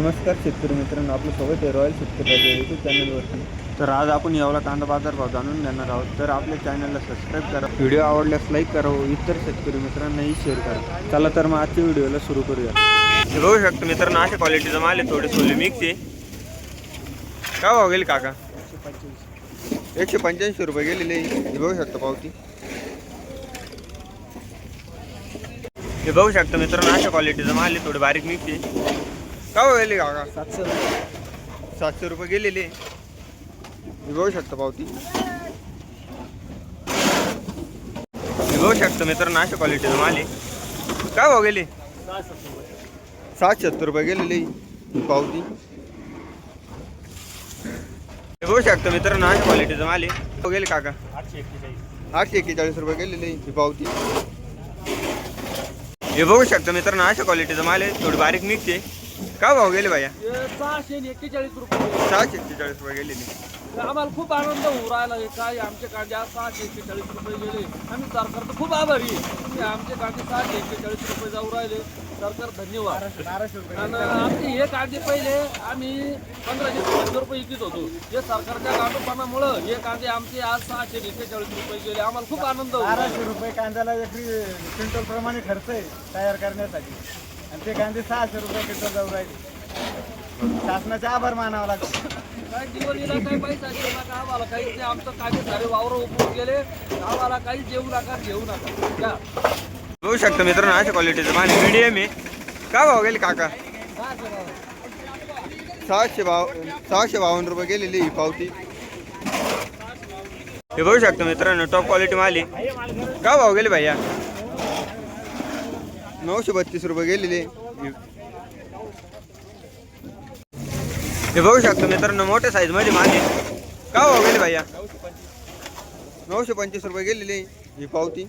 नमस्कार शेतकरी मित्रांनो आपलं सोबत आहे रॉयल शेतकरी यूट्यूब चॅनलवरती तर आज आपण यावला कांदा बाजार भाव जाणून घेणार आहोत. तर आपल्या चॅनलला सबस्क्राईब करा. व्हिडिओ आवडल्यास लाईक करा इतर शेतकरी मित्रांनाही शेअर करा. चला तर मग आजच्या व्हिडिओला सुरू करूया. बघू शकतो मित्रांनो अशा क्वालिटीचा माल आहे थोडे सोले मिक्स आहे. काय भाव गेले काका? एकशे पंच्याऐंशी रुपये गेलेले हे बघू शकता पावती. हे बघू शकता मित्रांनो अशा क्वालिटीचा माल आहे थोडे बारीक मिक्स आहे. का हो गेले काका? सातशे सातशे रुपये गेलेले. बघू शकता पावती. हे बघू शकता मित्रांनो अशा क्वालिटीचा माल काय भाव गेले? सातशे सत्तर रुपये गेलेले ही पावती. हे बघू शकता मित्रांनो अशा क्वालिटीचा माल गेले काका. आठशे एक्केचाळीस रुपये गेलेले ही पावती. हे बघू शकता मित्रांनो अशा क्वालिटीचा माल आहे. थोडी बारीक मिक्स काय भाव गेले भाया? सहाशे एक्केचाळीस रुपये. सहाशे एक्केचाळीस रुपये गेलेले आम्हाला खूप आनंद होऊ राहिला. काय आमचे कांदे आज सहाशे एक्केचाळीस रुपये गेले. आम्ही सरकारचं खूप आभारी आहे की आमचे कांदे सहाशे एक्केचाळीस रुपये जाऊ राहिले. सरकार धन्यवाद. आणि आमचे हे कांदे पहिले आम्ही पंधराशे सोळाशे रुपये विकत होतो. हे सरकारच्या गांडोपणामुळं हे कांदे आमचे आज सहाशे एक्केचाळीस रुपये गेले. आम्हाला खूप आनंद होऊ राहिला. बाराशे रुपये कांद्याला एकरी क्विंटल प्रमाणे खर्च आहे तयार करण्यासाठी. आणि ते कांदे सहाशे रुपये क्विंटल जाऊ राहिले. शासनाचे आभार मानावं लागतं काय दिवाळीला काही पैसा देऊ नका आम्हाला काही नाही. आमचं कांदे सारे वावर उपवून गेले आम्हाला काही देऊ नका घेऊ नका. बघू शकता मित्रांनो अशा क्वालिटीचं माल मीडियम आहे. काय भाव गेले काका? सहाशे बाव सहाशे बावन्न रुपये गेलेली ही पावती. हे बघू शकता मित्रांनो टॉप क्वालिटी माल काय भाव गेले भैया? नऊशे बत्तीस रुपये गेलेले. हे बघू शकता मित्रांनो मोठ्या साईजमध्ये माल आहे. काय भाव गेले भैया? नऊशे पंचवीस रुपये गेलेले ही पावती.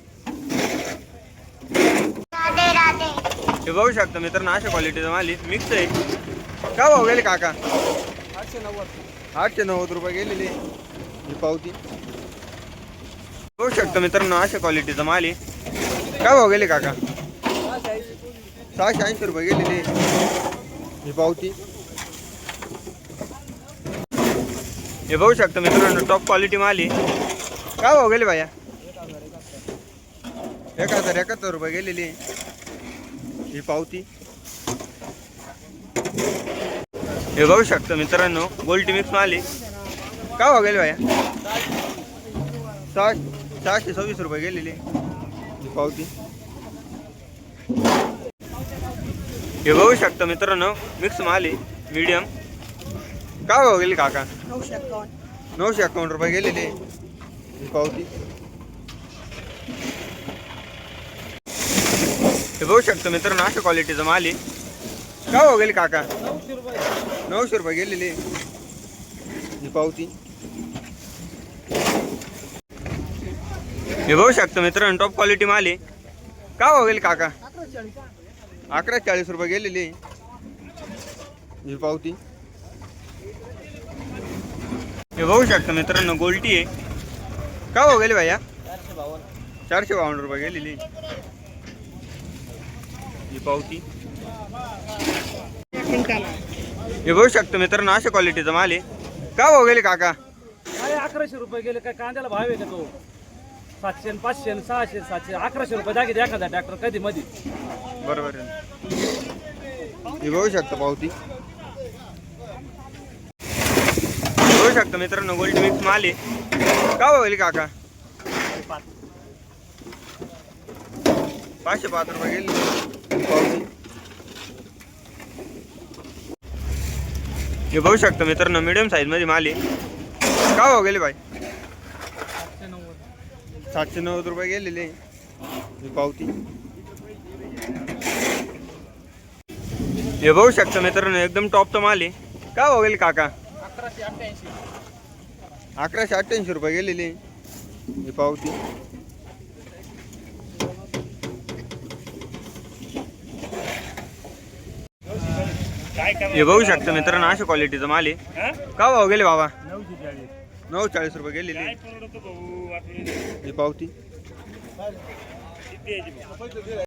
हे बघू शकता मित्रांनो अशा क्वालिटीचा माल मिक्स आहे. का भाव गेले काका? आठशे नव्वद आठशे नव्वद रुपये गेलेले ही पावती. बघू शकता मित्रांनो अशा क्वालिटीचा माल काय भाव गेले काका? सहाशे ऐंशी रुपये गेलेले ही पावती हे बघू शकता मित्रांनो टॉप क्वालिटी माल आहे काय भाव गेले भाया एक हजार एकाहत्तर रुपये गेलेली ही पावती हे बघू शकता मित्रांनो गोल्टी मिक्स माल आहे काय भाव गेले भाया सहा सहाशे सव्वीस रुपये गेलेली ही पावती हे बघू शकता मित्रांनो मिक्स माल आहे मीडियम काय भाव गेली काका? नऊशे अकाउंट रुपये गेलेले पावती. हे बघू शकतो मित्रांनो अशा क्वालिटीचा माल आहे. काय भाव काका? नऊशे रुपये नऊशे रुपये गेलेले ही पावती. हे बघू शकतो मित्रांनो टॉप क्वालिटी माल आहे. का भाव गेली काका? अकरा चाळीस रुपये गेलेले. ही पावती. हे बघू शकतो मित्रांनो गोल्टी आहे. का हो भाऊ गेले भैया? चारशे बावन्न रुपये गेलेली. ही पावती. हे बघू शकतो मित्रांनो अशा क्वालिटीचा माल आहे. का हो भाऊ गेले काका? अकराशे रुपये गेले काय कांद्याला भाव आहे का तो? सातशे पाचशे सहाशे सातशे अकराशे रुपये जागे एखादा ट्रॅक्टर कधी मध्ये बरोबर हे बघू शकता पावती. बघू शकता मित्रांनो गोल्ड मिक्स माल आहे. का होईल काका? पाचशे पाच रुपये गेले. पावती. हे बघू शकता मित्रांनो मिडियम साईजमध्ये माल आहे. का हो गेले भाई सातशे नव्वद. रुपये गेलेले पावती. हे बघू शकता मित्रांनो एकदम टॉपचा माल आहे. का होईल काका? अकराशे अठ्ठ्याऐंशी अकराशे अठ्ठ्याऐंशी रुपये गेलेले ही पावती. हे बघू शकता मित्रांनो अशा क्वालिटीचा माल आहे. का भाव गेले बाबा? नऊ चाळीस रुपये गेलेली ही पावती.